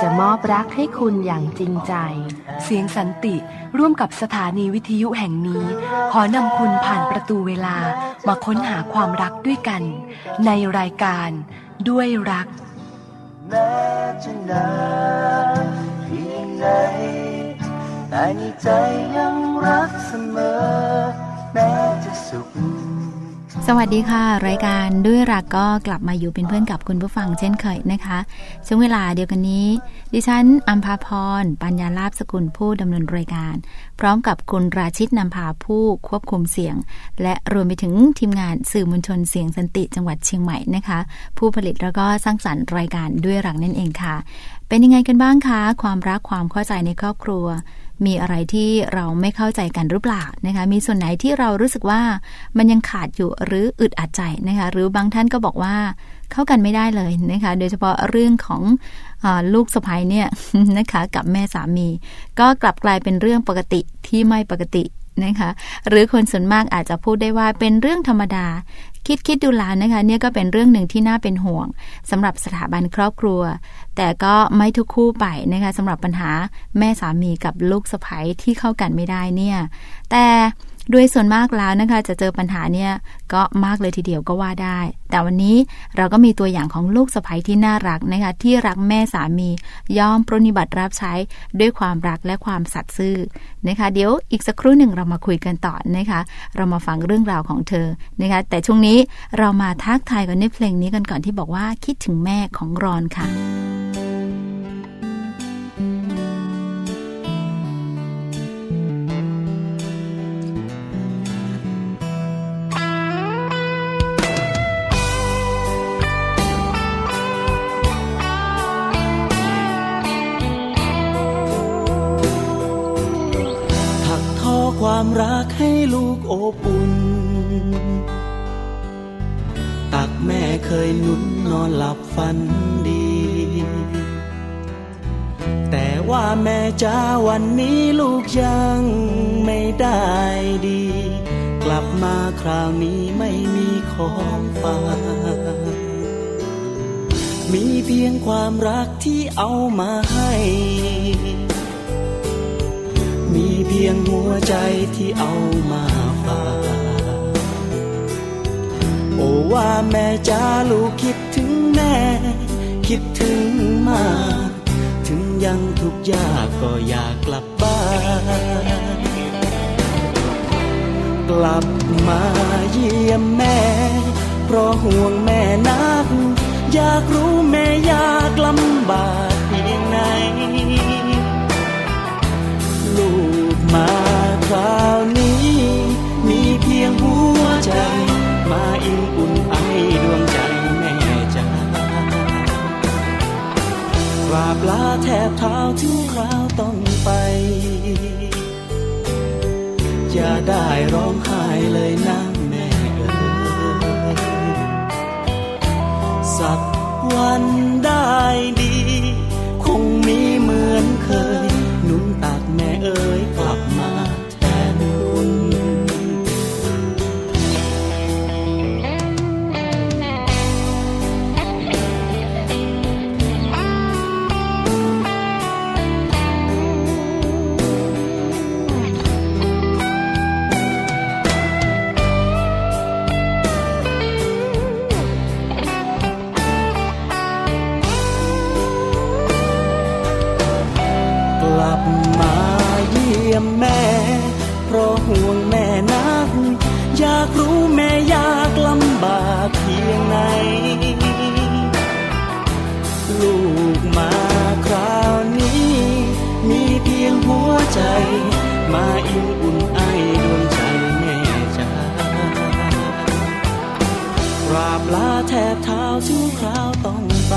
จะมอบรักให้คุณอย่างจริงใจ เสียงสันติร่วมกับสถานีวิทยุแห่งนี้ ขอนำคุณผ่านประตูเวลามาค้นหาความรักด้วยกัน ในรายการด้วยรักแม้จะนานเพียงไหนแต่ในใจยังรักเสมอ สวัสดีค่ะ รายการด้วยรักก็กลับมาอยู่เป็นเพื่อนกับคุณผู้ฟังเช่นเคยนะคะช่วงเวลาเดียวกันนี้ ดิฉันอัมพาพร ปัญญาลาบสกุลผู้ดำเนินรายการ พร้อมกับคุณราชิตนำพาผู้ควบคุมเสียง และรวมไปถึงทีมงานสื่อมวลชนเสียงสันติจังหวัดเชียงใหม่นะคะ ผู้ผลิตแล้วก็สร้างสรรค์รายการด้วยรักนั่นเองค่ะ เป็นยังไงกันบ้างคะ ความรักความเข้าใจในครอบครัว มีอะไรที่เราไม่เข้าใจกันหรือเปล่านะคะ มีส่วนไหนที่เรารู้สึกว่ามันยังขาดอยู่หรืออึดอัดใจนะคะ หรือบางท่านก็บอกว่าเข้ากันไม่ได้เลยนะคะ โดยเฉพาะเรื่องของอลูกสะใภ้เนี่ยนะคะ กับแม่สามี ก็กลับกลายเป็นเรื่องปกติที่ไม่ปกติ นะคะหรือคนส่วนมากอาจจะพูดได้ว่าเป็นเรื่องธรรมดา คิดคิดดูแลนะคะเนี่ยก็เป็นเรื่องหนึ่งที่น่าเป็นห่วงสำหรับสถาบันครอบครัว แต่ก็ไม่ทุกคู่ไปนะคะสำหรับปัญหาแม่สามีกับลูกสะใภ้ที่เข้ากันไม่ได้เนี่ยแต่ โดยส่วนมากแล้วนะคะ จะเจอปัญหาเนี่ยก็มากเลยทีเดียวก็ว่าได้ แต่วันนี้เราก็มีตัวอย่างของลูกสะใภ้ที่น่ารักนะคะที่รักแม่สามียอมปรนนิบัติรับใช้ด้วยความรักและความสัตย์ซื่อนะคะ เดี๋ยวอีกสักครู่หนึ่งเรามาคุยกันต่อนะคะ เรามาฟังเรื่องราวของเธอนะคะ แต่ช่วงนี้เรามาทักทายกันในเพลงนี้กันก่อนที่บอกว่าคิดถึงแม่ของรอนค่ะ อบอุ่น ตักแม่เคยหนุนนอนหลับฝันดี แต่ว่าแม่จ้าวันนี้ลูกยังไม่ได้ดี กลับมาคราวนี้ไม่มีของฝากมีเพียงความรักที่เอามาให้ มีเพียงหัวใจที่เอามาา โอ้ว่าแม่จ้าลูกคิดถึงแม่ คิดถึงมาก ถึงยังทุกยากก็อยากกลับบ้าน กลับมาเยี่ยมแม่ เพราะห่วงแม่นัก อยากรู้แม่อยากลำบากเพียงไหน แทบเท้าทุกคราวต้องไป อย่าได้ร้องไห้เลยนะแม่เอ๋ยสักวัน กราบลาแทบเท้าทุกคราวต้องไป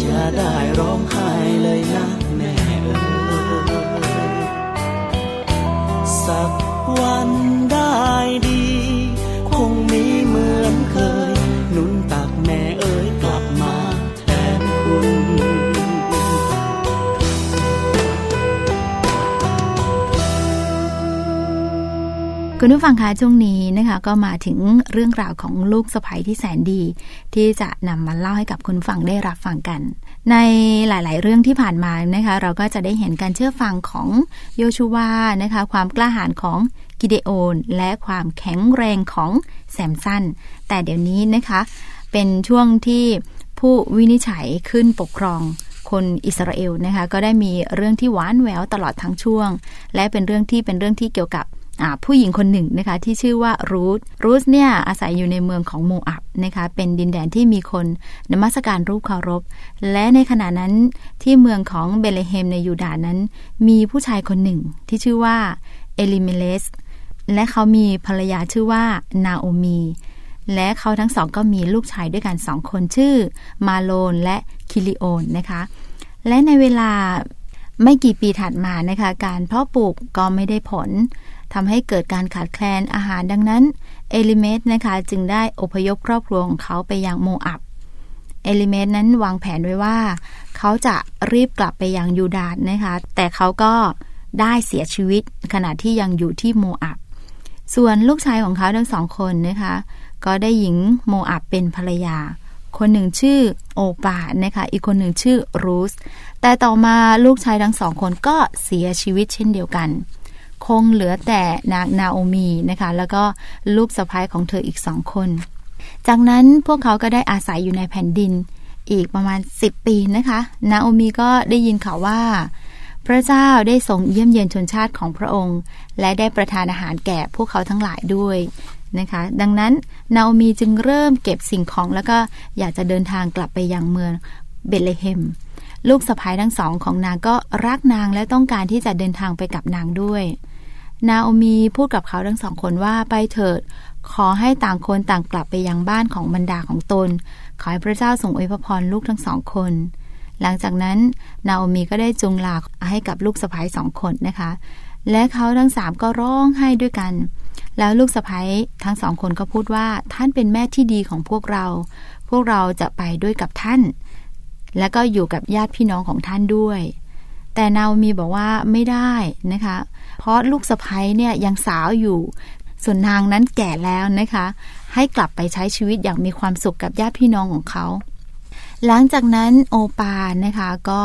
อย่าได้ร้องไห้เลยนะแม่เอ๋ยสักวันได้ดี คุณผู้ฟังคะช่วงนี้นะคะก็มาถึงเรื่องราวของลูกสะใภ้ที่แสนดี ที่จะนำมาเล่าให้กับคุณผู้ฟังได้รับฟังกัน ในหลาย ๆ เรื่องที่ผ่านมานะคะเราก็จะได้เห็นการเชื่อฟังของโยชูวานะคะความกล้าหาญของกิเดโอนและความแข็งแรงของแซมสันแต่เดี๋ยวนี้นะคะเป็นช่วงที่ผู้วินิจฉัยขึ้นปกครองคนอิสราเอลนะคะก็ได้มีเรื่องที่หวานแหววตลอดทั้งช่วง และเป็นเรื่องที่เป็นเรื่องที่เกี่ยวกับ ผู้หญิงคนหนึ่งนะคะที่ชื่อว่ารูธรูธเนี่ยอาศัยอยู่ในเมืองของโมอับนะคะเป็นดินแดนที่มีคนนมัสการรูปเคารพ และในขณะนั้นที่เมืองของเบเลเฮมในยูดาห์นั้น มีผู้ชายคนหนึ่งที่ชื่อว่าเอลิเมเลสและเขามีภรรยาชื่อว่านาโอมีและเขาทั้งสองก็มีลูกชายด้วยกันสองคนชื่อ มาโลนและคิลิโอนนะคะ และในเวลาไม่กี่ปีถัดมานะคะ การเพาะปลูกก็ไม่ได้ผล ทำให้เกิดการขาดแคลนอาหารดังนั้นเอลิเมตนะคะจึงได้อพยพครอบครัวของเขาไปยังโมอับเอลิเมตนั้นวางแผนไว้ว่า เขาจะรีบกลับไปยังยูดาห์นะคะแต่เขาก็ได้เสียชีวิตขณะที่ยังอยู่ที่โมอับส่วนลูกชายของเขาทั้งสองคนนะคะก็ได้หญิงโมอับเป็นภรรยา คนหนึ่งชื่อโอปานะคะอีกคนหนึ่งชื่อรูสแต่ต่อมาลูกชายทั้งสองคนก็เสียชีวิตเช่นเดียวกัน คงเหลือแต่นางนาโอมีนะคะ แล้วก็ลูกสะพ้ายของเธออีกสองคน จากนั้นพวกเขาก็ได้อาศัยอยู่ในแผ่นดินอีกประมาณ 10 ปีนะคะ นาโอมีก็ได้ยินข่าวว่า พระเจ้าได้ทรงเยี่ยมเยียนชนชาติของพระองค์ และได้ประทานอาหารแก่พวกเขาทั้งหลายด้วยนะคะ ดังนั้นนาโอมีจึงเริ่มเก็บสิ่งของแล้วก็อยากจะเดินทางกลับไปยังเมืองเบธเลเฮม ลูกสะพ้ายทั้งสองของนางก็รักนางและต้องการที่จะเดินทางไปกับนางด้วย นาโอมีพูดกับเขาทั้งสองคนว่าไปเถิด ขอให้ต่างคนต่างกลับไปยังบ้านของบรรดาของตน ขอให้พระเจ้าทรงอวยพรลูกทั้งสองคน หลังจากนั้น นาโอมีก็ได้จุงลาให้กับลูกสะพ้ายสองคนนะคะ และเขาทั้งสามก็ร้องไห้ด้วยกัน แล้วลูกสะพ้ายทั้งสองคนก็พูดว่าท่านเป็นแม่ที่ดีของพวกเรา พวกเราจะไปด้วยกับท่าน และก็อยู่กับญาติพี่น้องของท่านด้วย แต่นาโอมีบอกว่าไม่ได้นะคะ เพราะลูกสะพ้ยเนี่ยยังสาวอยู่ ส่วนนางนั้นแก่แล้วนะคะ ให้กลับไปใช้ชีวิตอย่างมีความสุขกับญาติพี่น้องของเขา หลังจากนั้นโอปานะคะก็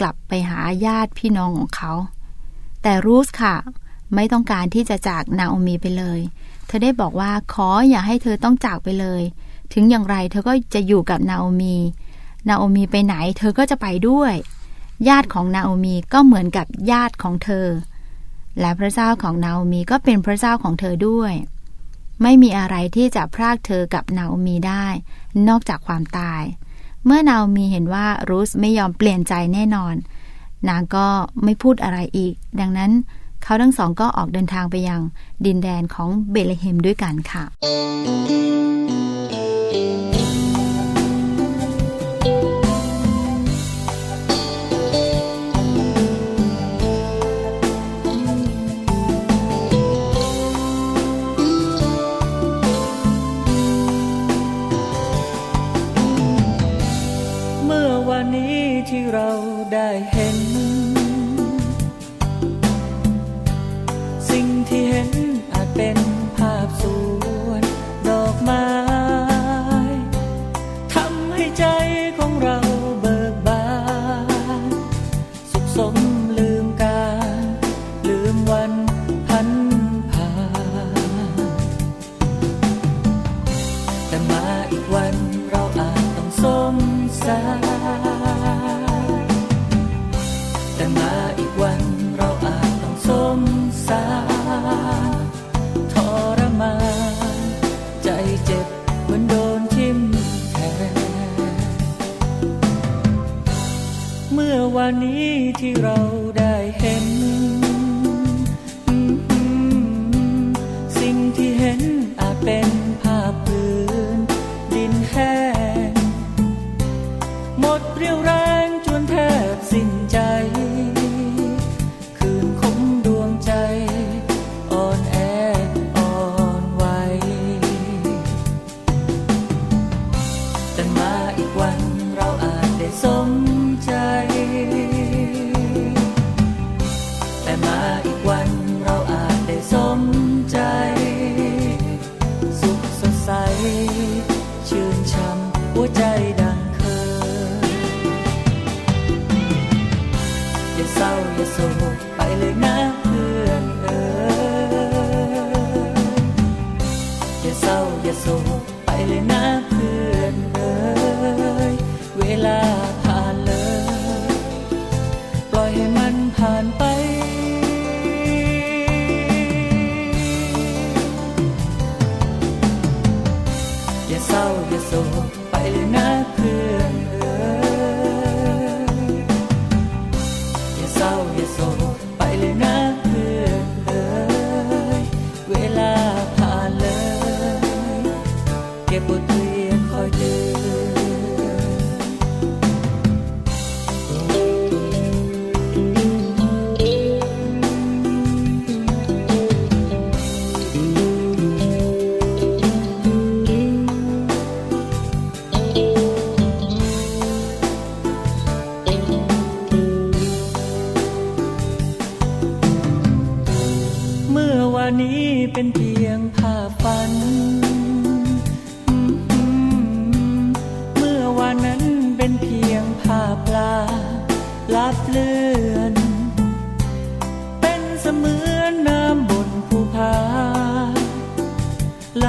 กลับไปหาญาติพี่น้องของเขา แต่รูสค่ะ ไม่ต้องการที่จะจากนาโอมีไปเลย เธอได้บอกว่าขออย่าให้เธอต้องจากไปเลย ถึงอย่างไรเธอก็จะอยู่กับนาโอมี นาโอมีไปไหน เธอก็จะไปด้วย ญาติของนาโอมีก็เหมือนกับญาติของเธอ และพระเจ้าของนาโอมีก็เป็นพระเจ้าของเธอด้วย ไม่มีอะไรที่จะพรากเธอกับนาโอมีได้ นอกจากความตาย เมื่อนาโอมีเห็นว่ารูสไม่ยอมเปลี่ยนใจแน่นอน นางก็ไม่พูดอะไรอีก ดังนั้นเขาทั้งสองก็ออกเดินทางไปยังดินแดนของเบเลเฮมด้วยกันค่ะ นนี้ที่เราได้เห็น สิ่งที่เห็นอาจเป็น นนี้ที่เรา My. ผ้าปลาลับเลือน เป็นเสมือนน้ำบนภูผาไหล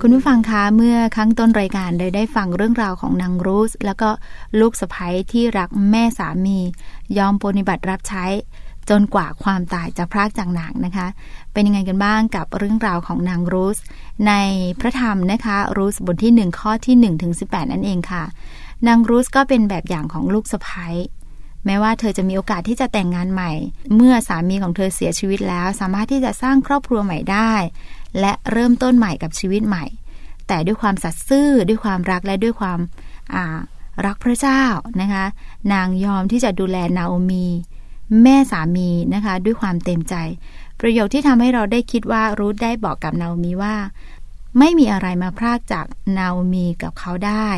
คุณผู้ฟังคะเมื่อครั้งต้นรายการได้ได้ฟังเรื่องราวของนางรูส แล้วก็ลูกสะใภ้ที่รักแม่สามี ยอมปฏิบัติรับใช้ จนกว่าความตายจะพรากจากหนางนะคะ เป็นยังไงกันบ้างกับเรื่องราวของนางรูส ในพระธรรมนะคะรูสบทที่ 1 ข้อที่1ถึง18 นั่นเองค่ะ นางรูสก็เป็นแบบอย่างของลูกสะใภ้ แม้ว่าเธอจะมีโอกาสที่จะแต่งงานใหม่ เมื่อสามีของเธอเสียชีวิตแล้ว สามารถที่จะสร้างครอบครัวใหม่ได้ และเริ่มต้นใหม่กับชีวิตใหม่ แต่ด้วยความสัตย์ซื่อด้วยความรักและด้วยความรักพระเจ้านะคะ นางยอมที่จะดูแลนาโอมี แม่สามีนะคะ ด้วยความเต็มใจ ประโยคที่ทำให้เราได้คิดว่ารูธได้บอกกับนาโอมีว่าไม่มีอะไรมาพรากจากนาโอมีกับเขาได้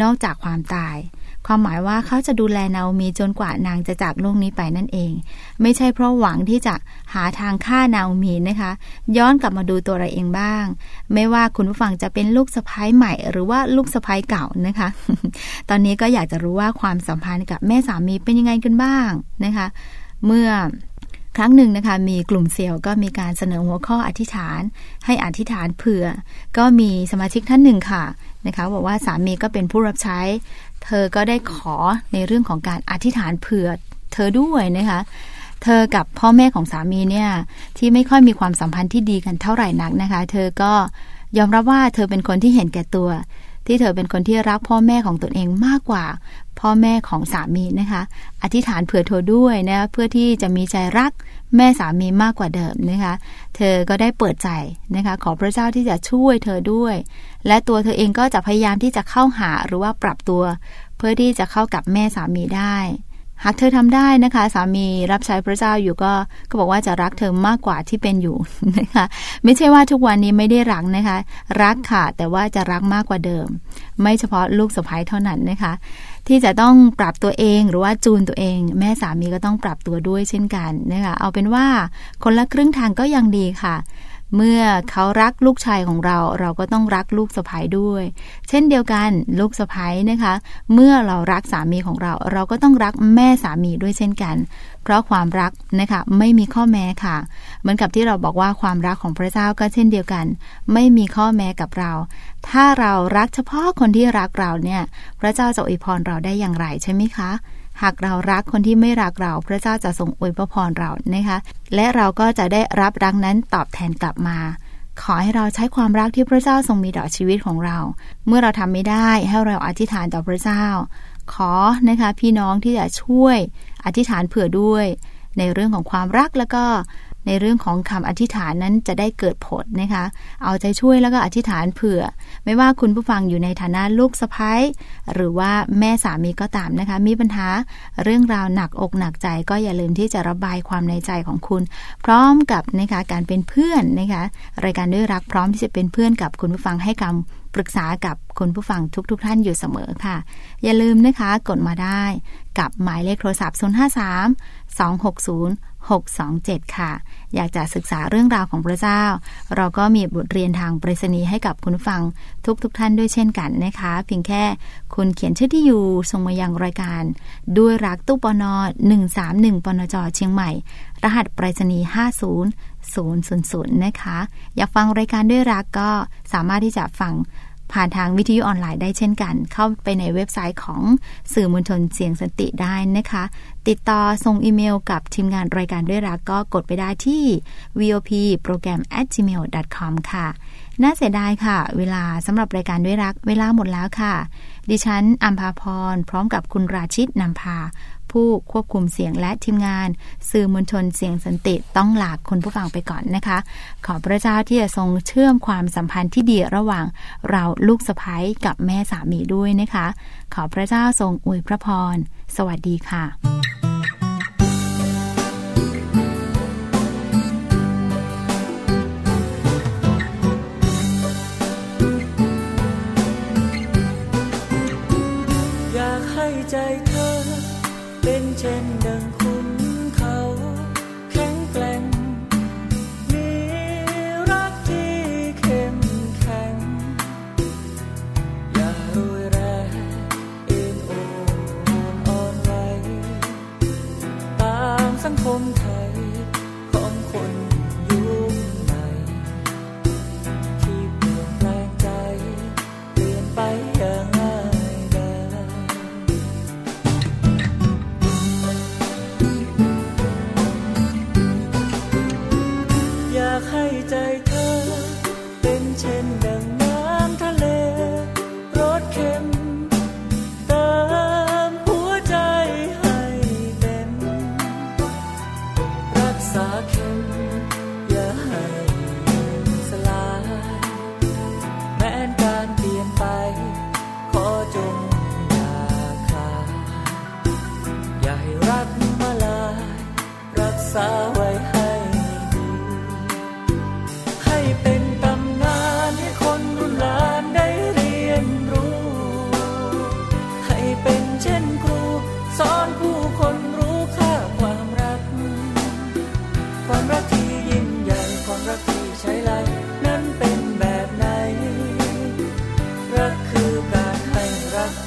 นอกจากความตาย ความหมายว่าเขาจะดูแลนาโอมีจนกว่านางจะจากโลกนี้ไปนั่นเอง ไม่ใช่เพราะหวังที่จะหาทางฆ่านาโอมีนะคะ ย้อนกลับมาดูตัวเราเองบ้าง ไม่ว่าคุณผู้ฟังจะเป็นลูกสะพ้ายใหม่ หรือว่าลูกสะพ้ายเก่านะคะ ตอนนี้ก็อยากจะรู้ว่าความสัมพันธ์กับแม่สามีเป็นยังไงกันบ้างนะคะ เมื่อ ครั้งหนึ่งนะคะ มีกลุ่มเซลล์ก็มีการเสนอหัวข้ออธิษฐาน ให้อธิษฐานเผื่อ ก็มีสมาชิกท่านหนึ่งค่ะนะคะบอกว่าสามีก็เป็นผู้รับใช้ เธอก็ได้ขอในเรื่องของการอธิษฐานเผื่อเธอด้วยนะคะเธอกับพ่อแม่ของสามีเนี่ยที่ไม่ค่อยมีความสัมพันธ์ที่ดีกันเท่าไหร่นักนะคะ เธอก็ยอมรับว่าเธอเป็นคนที่เห็นแก่ตัว ที่เธอเป็นคนที่รักพ่อแม่ของตนเองมากกว่า พ่อแม่ของสามีนะคะ อธิษฐานเผื่อเธอด้วยนะเพื่อที่จะมีใจรักแม่สามีมากกว่าเดิมนะคะ เธอก็ได้เปิดใจนะคะ ขอพระเจ้าที่จะช่วยเธอด้วย และตัวเธอเองก็จะพยายามที่จะเข้าหาหรือว่าปรับตัว เพื่อที่จะเข้ากับแม่สามีได้ หากเธอทำได้นะคะ สามีรับใช้พระเจ้าอยู่ก็ก็บอกว่าจะรักเธอมากกว่าที่เป็นอยู่นะคะ ไม่ใช่ว่าทุกวันนี้ไม่ได้รักนะคะ รักค่ะแต่ว่าจะรักมากกว่าเดิม ไม่เฉพาะลูกสะใภ้เท่านั้นนะคะ ที่จะต้องปรับตัวเองหรือว่าจูนตัวเอง แม่สามีก็ต้องปรับตัวด้วยเช่นกันนะคะเอาเป็นว่าคนละครึ่งทางก็ยังดีค่ะ เมื่อเขารักลูกชายของเราเราก็ต้องรักลูกสะใภ้ด้วย เช่นเดียวกันลูกสะใภ้นะคะ เมื่อเรารักสามีของเรา เราก็ต้องรักแม่สามีด้วยเช่นกัน เพราะความรักนะคะไม่มีข้อแม้ค่ะ เหมือนกับที่เราบอกว่าความรักของพระเจ้าก็เช่นเดียวกัน ไม่มีข้อแม้กับเรา ถ้าเรารักเฉพาะคนที่รักเราเนี่ย พระเจ้าจะอวยพรเราได้อย่างไรใช่ไหมคะ หากเรารักคนที่ไม่รักเรา พระเจ้าจะทรงอวยพรเรานะคะ และเราก็จะได้รับรักนั้นตอบแทนกลับมา ขอให้เราใช้ความรักที่พระเจ้าทรงมีต่อชีวิตของเรา เมื่อเราทำไม่ได้ให้เราอธิษฐานต่อพระเจ้า ขอนะคะพี่น้องที่จะช่วยอธิษฐานเผื่อด้วย ในเรื่องของความรักแล้วก็ ในเรื่องของคำอธิษฐานนั้นจะได้เกิดผลนะคะ เอาใจช่วยแล้วก็อธิษฐานเผื่อ ไม่ว่าคุณผู้ฟังอยู่ในฐานะลูกสะพ้ายหรือว่าแม่สามีก็ตามนะคะ มีปัญหาเรื่องราวหนักอกหนักใจ ก็อย่าลืมที่จะระบายความในใจของคุณ พร้อมกับนะคะการเป็นเพื่อนนะคะรายการด้วยรักพร้อมที่จะเป็นเพื่อนกับคุณผู้ฟังให้คำ ปรึกษากับคุณผู้ฟังทุกๆทท่านอยู่เสมอค่ะ อย่าลืมนะคะกดมาได้กับหมายเลขโทรศัพท์ 053 260 627 ค่ะ อยากจะศึกษาเรื่องราวของพระเจ้า เราก็มีบทเรียนทางปริศนีให้กับคุณฟังทุกๆทท่านด้วยเช่นกันนะคะ เพียงแค่คุณเขียนชื่อที่อยู่ส่งมายังรายการ ด้วยรักตู้ปน131ปนจเชียงใหม่ รหัสปรษณี50000 นะคะ อยากฟังรายการด้วยรักก็สามารถที่จะฟัง ผ่านทางวิทยุออนไลน์ได้เช่นกัน เข้าไปในเว็บไซต์ของสื่อมวลชนเสียงสันติได้นะคะ ติดต่อส่งอีเมลกับทีมงานรายการด้วยรักก็กดไปได้ที่ vop-program@gmail.com ค่ะ น่าเสียดายค่ะ เวลาสำหรับรายการด้วยรัก เวลาหมดแล้วค่ะ ดิฉันอัมพาพร พร้อมกับคุณราชิตนำพา ผู้ควบคุมเสียงและทีมงาน สื่อมวลชนเสียงสันติต้องลาคุณผู้ฟังไปก่อนนะคะ ขอพระเจ้าที่จะทรงเชื่อมความสัมพันธ์ที่ดีระหว่างเราลูกสะพ้ยกับแม่สามีด้วยนะคะ ขอพระเจ้าทรงอวยพระพร สวัสดีค่ะ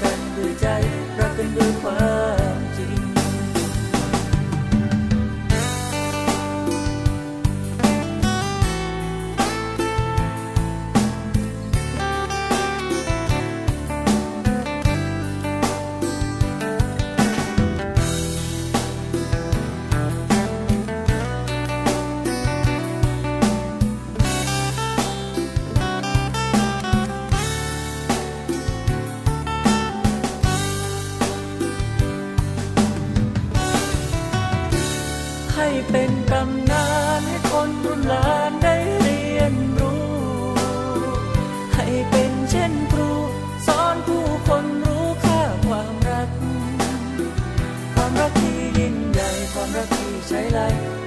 กันด้วยใจ รักกันด้วยความ รัก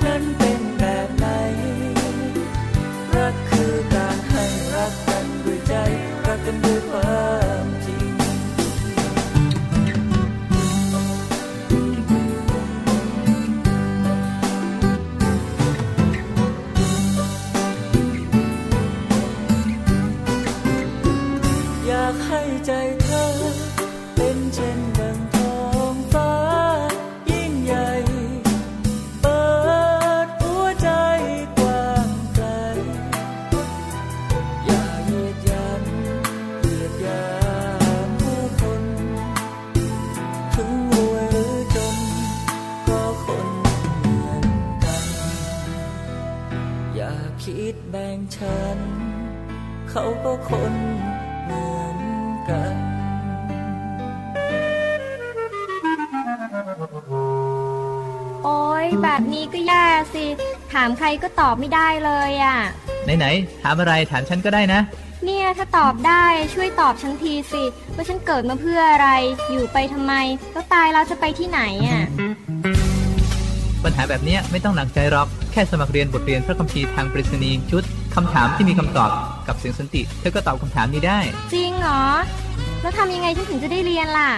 ก็ตอบไม่ได้เลยอะ่ะ ไหนๆถามอะไรถามฉันก็ได้นะ เนี่ยถ้าตอบได้ช่วยตอบฉันทีสิ ว่าฉันเกิดมาเพื่ออะไร อยู่ไปทำไม แล้วตายแล้วจะไปที่ไหนอะ ปัญหาแบบเนี้ยไม่ต้องหนักใจหรอก แค่สมัครเรียนบทเรียนพระคัมภีร์ทางปริศนีย์ชุดคำถามที่มีคำตอบกับเสียงสันติ เธอก็ตอบคำถามนี้ได้ จริงเหรอ แล้วทำยังไงฉันถึงจะได้เรียนล่ะ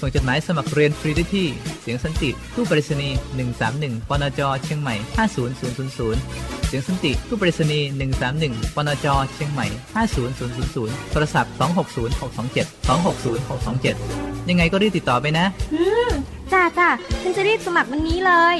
ส่งจดหมายสมัครเรียนฟรีได้ที่ เสียงสันติ ตู้ปริศนีย์131 ปนจ เชียงใหม่ 50000 เสียงสันติตู้ปริศนีย์131 ปนจ เชียงใหม่ 50000 โทรศัพท์ 260627 260627 ยังไงก็รีบติดต่อไปนะจ้าจ้าฉันจะรีบสมัครวันนี้เลย